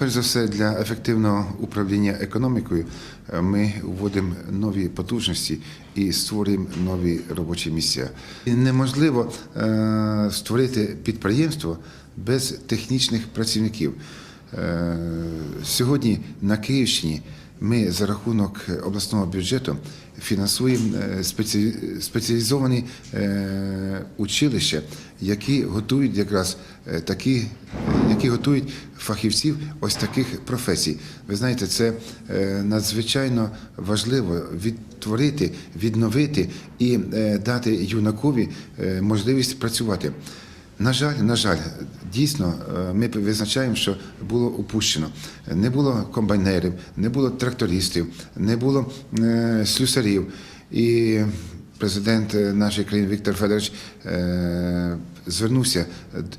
Перш за все, для ефективного управління економікою е, ми вводимо нові потужності і створюємо нові робочі місця. І неможливо е, створити підприємство без технічних працівників. Е, Сьогодні на Київщині ми за рахунок обласного бюджету фінансуємо спеціалізовані училища, які готують якраз такі, які готують фахівців ось таких професій. Ви знаєте, це е, надзвичайно важливо відтворити, відновити і е, дати юнакові е, можливість працювати. На жаль, на жаль, дійсно, ми визначаємо, що було упущено. Не було комбайнерів, не було трактористів, не було слюсарів. І президент нашої країни Віктор Федорович звернувся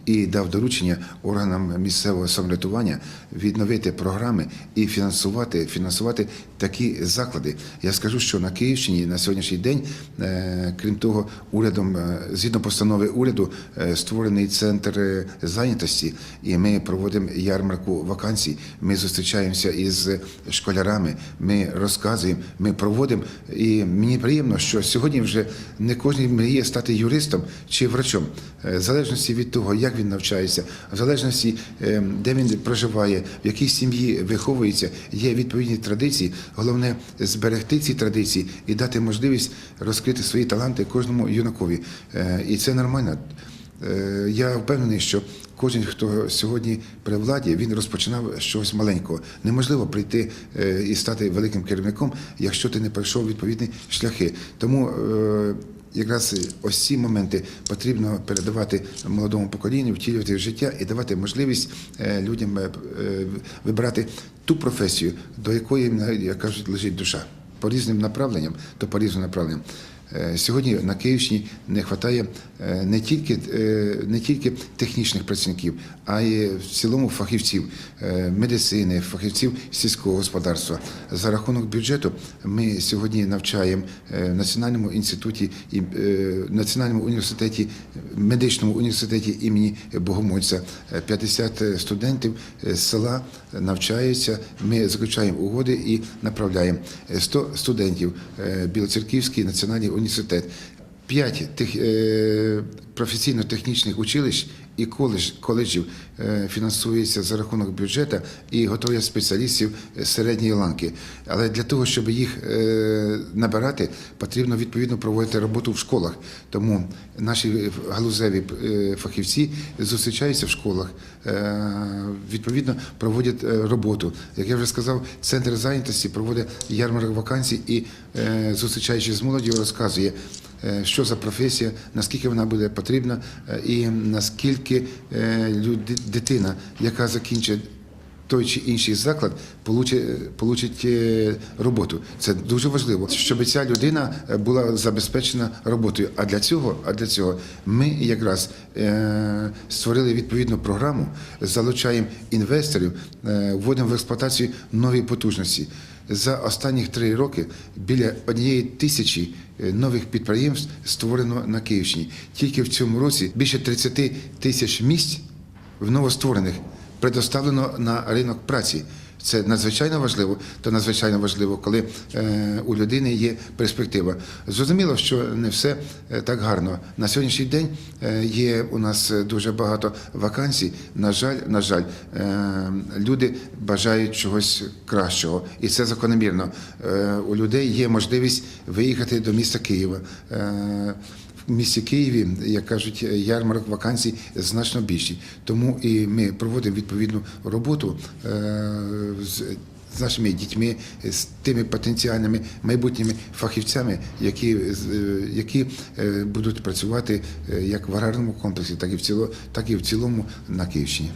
і дав доручення органам місцевого самоврядування відновити програми і фінансувати, фінансувати такі заклади. Я скажу, що на Київщині на сьогоднішній день, е, крім того, урядом, е, згідно постанови уряду, е, створений центр зайнятості, і ми проводимо ярмарку вакансій. Ми зустрічаємося із школярами, ми розказуємо, ми проводимо. І мені приємно, що сьогодні вже не кожен мріє стати юристом чи врачом, в залежності від того, як він навчається, в залежності, е, де він проживає, в якій сім'ї виховується, є відповідні традиції. Головне зберегти ці традиції і дати можливість розкрити свої таланти кожному юнакові. Е, І це нормально. Е, Я впевнений, що кожен, хто сьогодні при владі, він розпочинав чогось маленького. Неможливо прийти е, і стати великим керівником, якщо ти не пройшов відповідні шляхи. Тому е, якраз ось ці моменти потрібно передавати молодому поколінню, втілювати в життя і давати можливість е, людям е, е, вибирати ту професію, до якої, як кажуть, лежить душа. По різним направленням, то по різним направленням. Е, Сьогодні на Київщині не вистачає не тільки, е, не тільки технічних працівників, а й в цілому фахівців е, медицини, фахівців сільського господарства. За рахунок бюджету ми сьогодні навчаємо е, в Національному інституті і е, Національному університеті, медичному університеті імені Богомольця. Е, 50 студентів з села навчаються. Ми заключаємо угоди і направляємо Е, 100 студентів е, Білоцерківський національний університет. П'ять тих, е, професійно-технічних училищ і коледж, коледжів е, фінансується за рахунок бюджету і готує спеціалістів середньої ланки. Але для того, щоб їх е, набирати, потрібно відповідно проводити роботу в школах. Тому наші галузеві е, фахівці зустрічаються в школах, відповідно проводять роботу. Як я вже сказав, центр зайнятості проводить ярмарок вакансій і, зустрічаючись з молоддю, розказує. Е, Що за професія, наскільки вона буде потрібна, е, і наскільки е, дитина, яка закінчить той чи інший заклад, получить, получить е, роботу. Це дуже важливо, щоб ця людина е, була забезпечена роботою. А для цього, а для цього ми якраз е, створили відповідну програму, залучаємо інвесторів, вводимо в експлуатацію нові потужності. За останні три роки біля однієї тисячі нових підприємств створено на Київщині. Тільки в цьому році більше 30 тисяч місць в новостворених предоставлено на ринок праці. Це надзвичайно важливо, то надзвичайно важливо, коли е, у людини є перспектива. Зрозуміло, що не все е, так гарно. На сьогоднішній день е, є у нас дуже багато вакансій. На жаль, на жаль, люди бажають чогось кращого, і це закономірно. У людей є можливість виїхати до міста Києва. В місті Києві, як кажуть, ярмарок вакансій значно більший. Тому і ми проводимо відповідну роботу е, з. З нашими дітьми, з тими потенціальними майбутніми фахівцями, які, з- е, які е, будуть працювати як в аграрному комплексі, так і в цілому, так і в цілому на Київщині.